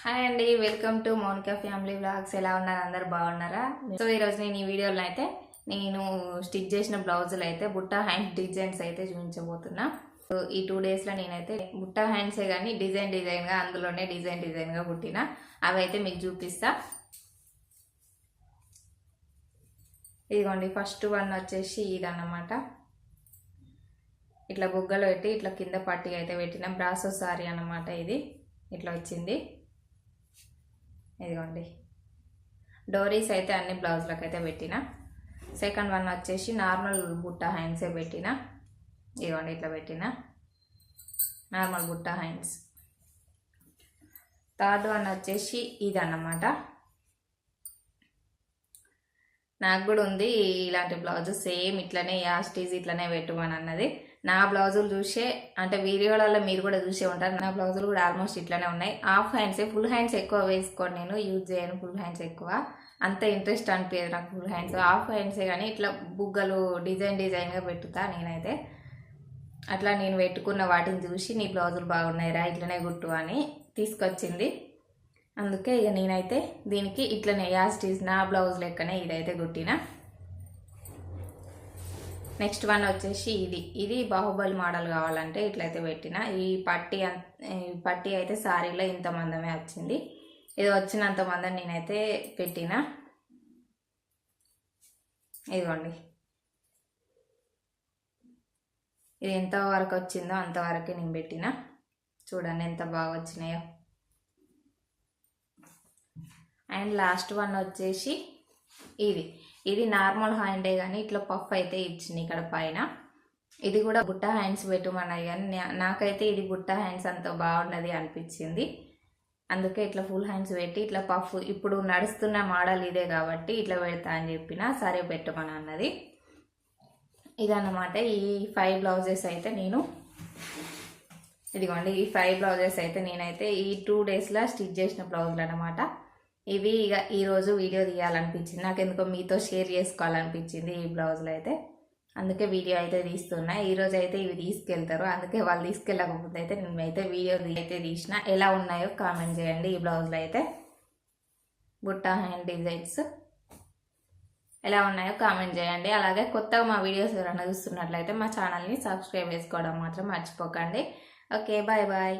Hi అండి welcome to Mounika family vlogs ఎలా ఉన్నారు? అందరు బాగున్నారా? సో ఈరోజు నేను ఈ వీడియోలో అయితే నేను స్టిచ్ చేసిన బ్లౌజులు అయితే బుట్ట హ్యాండ్ డిజైన్స్ అయితే చూపించబోతున్నా. సో ఈ టూ డేస్లో నేనైతే బుట్ట హ్యాండ్సే కానీ డిజైన్ డిజైన్గా అందులోనే డిజైన్ డిజైన్గా కుట్టిన. అవి అయితే మీకు చూపిస్తా. ఇదిగోండి ఫస్ట్ వన్ వచ్చేసి ఇదన్నమాట. ఇట్లా బుగ్గలు పెట్టి ఇట్లా కింద పట్టి అయితే పెట్టిన. బ్రాసో సారీ అన్నమాట ఇది. ఇట్లా వచ్చింది. ఇదిగోండి. డోరీస్ అయితే అన్ని బ్లౌజ్లకు అయితే పెట్టిన. సెకండ్ వన్ వచ్చేసి నార్మల్ బుట్ట హ్యాండ్సే పెట్టిన. ఇదిగోండి ఇట్లా పెట్టిన. నార్మల్ బుట్ట హ్యాండ్స్ థర్డ్ వన్ వచ్చేసి ఇది అన్నమాట నాకు కూడా ఉంది ఇలాంటి బ్లౌజ్ సేమ్ ఇట్లనే యాస్టీజ్ ఇట్లనే పెట్టుమని అన్నది. నా బ్లౌజులు చూసే అంటే వీడియోలలో మీరు కూడా చూసే ఉంటారు. నా బ్లౌజులు కూడా ఆల్మోస్ట్ ఇట్లానే ఉన్నాయి. హాఫ్ హ్యాండ్సే ఫుల్ హ్యాండ్స్ ఎక్కువ వేసుకోను నేను. యూజ్ చేయను ఫుల్ హ్యాండ్స్ ఎక్కువ. అంత ఇంట్రెస్ట్ అనిపించదు నాకు ఫుల్ హ్యాండ్స్ హాఫ్ హ్యాండ్సే కానీ ఇట్లా బుగ్గలు డిజైన్ డిజైన్గా పెట్టుతా నేనైతే. అట్లా నేను పెట్టుకున్న వాటిని చూసి నీ బ్లౌజులు బాగున్నాయిరా ఇట్లనే కుట్టు అని తీసుకొచ్చింది. అందుకే ఇక నేనైతే దీనికి ఇట్లనే యాస్టీస్ నా బ్లౌజ్ లెక్కనే ఇదైతే కుట్టిన. నెక్స్ట్ వన్ వచ్చేసి ఇది. ఇది బాహుబలి మోడల్ కావాలంటే ఇట్లయితే పెట్టిన. ఈ పట్టి ఈ పట్టి అయితే సారీలో ఇంత మందమే వచ్చింది. ఇది వచ్చినంత మందం నేనైతే పెట్టిన. ఇదిగోండి. ఇది ఎంత వరకు వచ్చిందో అంతవరకే నేను పెట్టిన. చూడండి ఎంత బాగా వచ్చినాయో. అండ్ లాస్ట్ వన్ వచ్చేసి ఇది. ఇది నార్మల్ హ్యాండే కానీ ఇట్లా పఫ్ అయితే ఇచ్చింది ఇక్కడ పైన. ఇది కూడా బుట్ట హ్యాండ్స్ పెట్టమన్నాయి కానీ నాకైతే ఇది బుట్ట హ్యాండ్స్ అంత బాగున్నది అనిపించింది. అందుకే ఇట్లా ఫుల్ హ్యాండ్స్ పెట్టి ఇట్లా పఫ్ ఇప్పుడు నడుస్తున్న మోడల్ ఇదే కాబట్టి ఇట్లా పెడతా అని చెప్పిన సరే పెట్టమని అన్నది ఇదన్నమాట ఈ ఫైవ్ బ్లౌజెస్ అయితే నేను ఇదిగోండి ఈ ఫైవ్ బ్లౌజెస్ అయితే నేనైతే ఈ టూ డేస్లో స్టిచ్ చేసిన బ్లౌజులు అనమాట ఇవి ఇక ఈరోజు వీడియో తీయాలనిపించింది. నాకు ఎందుకో మీతో షేర్ చేసుకోవాలనిపించింది ఈ బ్లౌజ్లో అయితే. అందుకే వీడియో అయితే తీస్తున్నా. ఈరోజు అయితే ఇవి తీసుకెళ్తారు. అందుకే వాళ్ళు తీసుకెళ్ళకపోతే అయితే నేనైతే వీడియో అయితే తీసిన. ఎలా ఉన్నాయో కామెంట్ చేయండి ఈ బ్లౌజ్లో అయితే. Butta hand designs. ఎలా ఉన్నాయో కామెంట్ చేయండి. అలాగే కొత్తగా మా వీడియోస్ ఎవరైనా చూస్తున్నట్లయితే మా ఛానల్ని సబ్స్క్రైబ్ చేసుకోవడం మాత్రం మర్చిపోకండి. Okay bye bye.